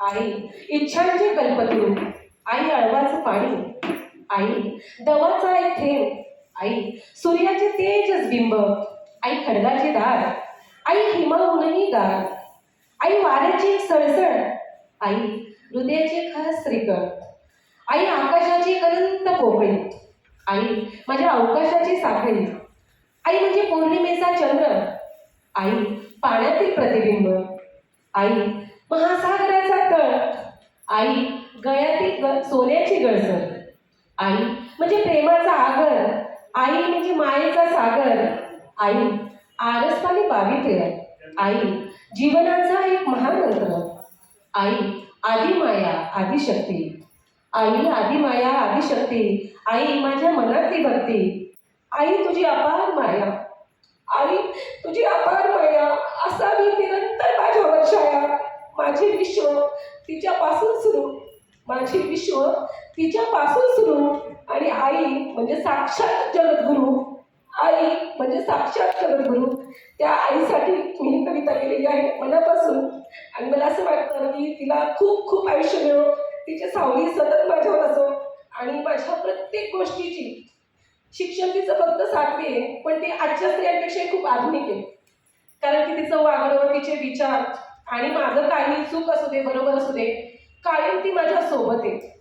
आई इच्छांचे कल्पतरू. आई अळवाचं पाणी. आई दवाचा एक थेंब आई सूर्याचे तेजस बिंब. आई खडगाचे दार. आई हिमाहूनही गार. आई वाऱ्याची एक सळसळ. आई हृदयाची खास श्रीकळ आई आकाशाची एक अनंत पोकळी आई माझ्या अवकाशाची साखळी. आई म्हणजे पौर्णिमेचा चंद्र. आई पाण्यातील प्रतिबिंब. आई महासागराचा तळ. आई गळ्यातील ग सोन्याची गळसर आई म्हणजे प्रेमाचा आगर. आई म्हणजे मायेचा सागर. आई आरसपाली पावित्र्य आई जीवनाचा एक महामंत्र आई आदिमाया आदिशक्ती. आई आदिमाया आदिशक्ती. आई माझ्या मनातली भक्ती. आई तुझी अपार माया. आई तुझी अपार माया. असावी निरंतर माझे विश्व तिच्यापासून सुरू. माझे विश्व तिच्यापासून सुरू. आणि आई म्हणजे साक्षात जगद्गुरू. आई म्हणजे साक्षात जगद्गुरू. त्या आईसाठी मी ही कविता लिहिलेली आहे मनापासून. आणि मला असं वाटतं की तिला खूप खूप आयुष्य मिळो. तिची सावली सतत माझ्यावर असो. आणि माझ्या प्रत्येक गोष्टीची शिक्षण तिचं फक्त सातवी आहे पण ते आजच्या स्त्रियांपेक्षा खूप आधुनिक आहे. कारण की तिचं वागणं तिचे विचार आणि माझं काही चूक असू दे बरोबर असू दे कायम ती माझ्या सोबत आहे.